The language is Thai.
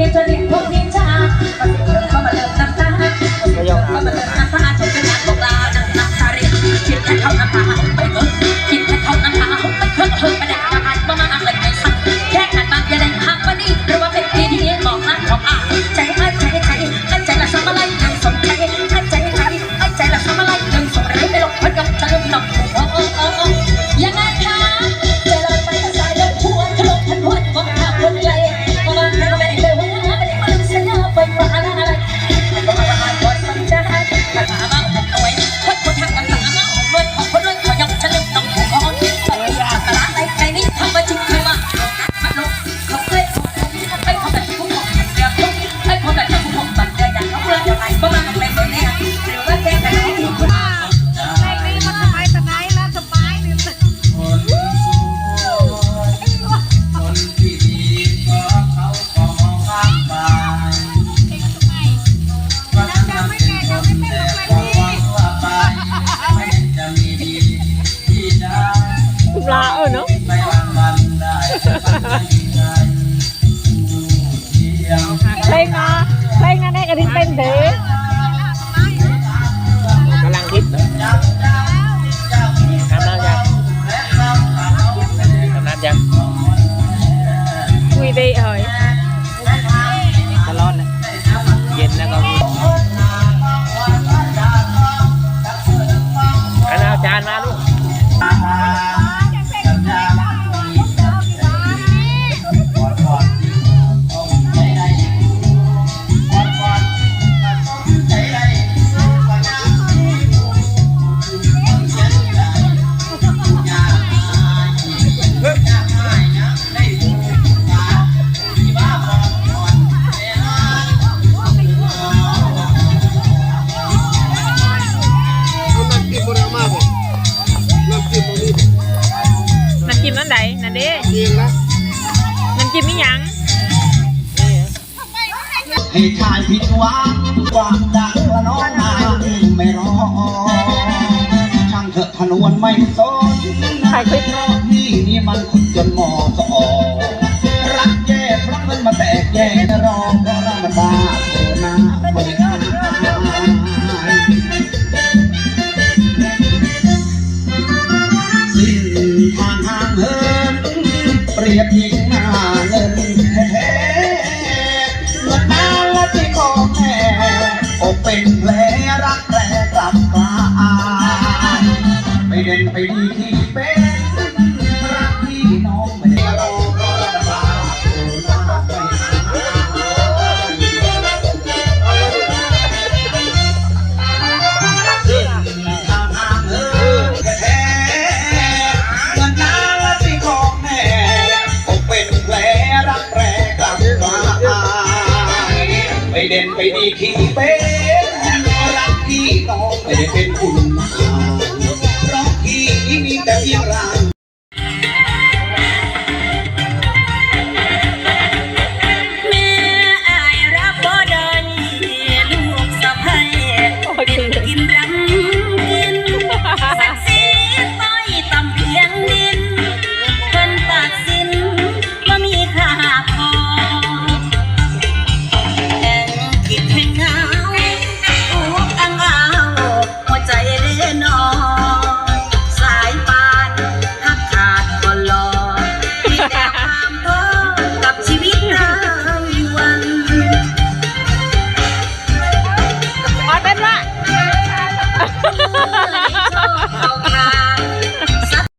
yang. ka din pende. จิ้มอันใดนั่นเด้มัน้ำจิ้มมีหยังให้ชายผิดหวังความดังละน้อยนาไม่รอช่างเถอะถนวนไม่สนใครคิดพี่นี่มัน เรียบหญิงหน้าเงินแท้เงินมาและที่ขอแม่อกเป็นแผลรักแร้รับกลาไม่เด่นไปดีที่ ไปเด่นไปดีที่เป็นรักพี่น้องไม่ได้เป็นคุณ